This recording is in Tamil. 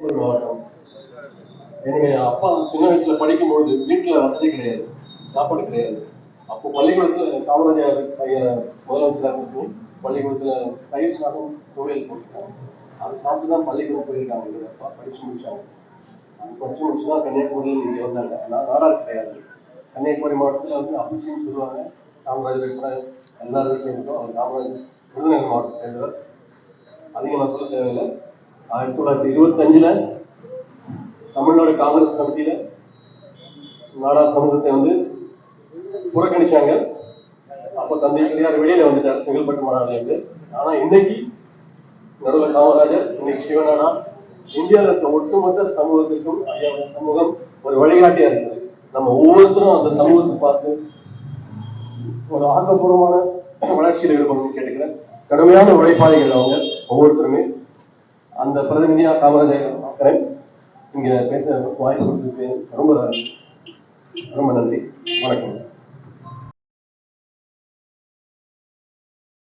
மாவட்டம் எனக்கு அப்பா சின்ன வயசுல படிக்கும்போது வீட்டுல வசதி கிடையாது சாப்பாடு கிடையாது. அப்போ பள்ளிக்கூடத்துல காமராஜர் பையன் முதலமைச்சராக இருக்கும் பள்ளிக்கூடத்துல தயிர் சாதம் கோவில் போட்டுருக்காங்க அது சாப்பிட்டு தான் பள்ளிக்கூடம் போயிருக்காங்க அப்பா. படிச்சு முடிச்சாங்க. அது படிச்சு முடிச்சு தான் கன்னியாகுமரியில் இங்கே வந்தாங்க. நான் நாடார் கிடையாது. கன்னியாகுமரி மாவட்டத்தில் வந்து அபிஷேகம் சொல்லுவாங்க. காமராஜர் கூட எல்லாரும் வீட்லையும் இருக்கும். அவர் காமராஜர் விருதுநகர் மாவட்டத்தை சேர்ந்தவர். அதிகம் நான் சொல்ல தேவையில்லை. ஆயிரத்தி தொள்ளாயிரத்தி இருபத்தஞ்சில் தமிழ்நாடு காங்கிரஸ் கமிட்டியில நாடா சமூகத்தை வந்து புறக்கணிச்சாங்க. அப்போ தந்தை பெரியார் வெளியில வந்துட்டார் செங்கல்பட்டு மாநாடுல இருந்து ஆனா இன்னைக்கு நடுவர் காமராஜர் இன்னைக்கு சிவனானா இந்தியாவில் இருக்க ஒட்டுமொத்த சமூகத்திற்கும் ஐயா சமூகம் ஒரு வழிகாட்டியா இருக்குது. நம்ம ஒவ்வொருத்தரும் அந்த சமூகத்தை பார்த்து ஒரு ஆக்கப்பூர்வமான வளர்ச்சியில் ஈடுபடணும்னு கேட்டுக்கிறேன். கடுமையான உழைப்பாளிகள் அவங்க ஒவ்வொருத்தருமே. அந்த பிரதிநிதியா காமராஜர் பார்க்குறேன். இங்க பேச வாய்ப்பு கொடுத்ததுக்கு ரொம்ப ரொம்ப நன்றி. வணக்கம்.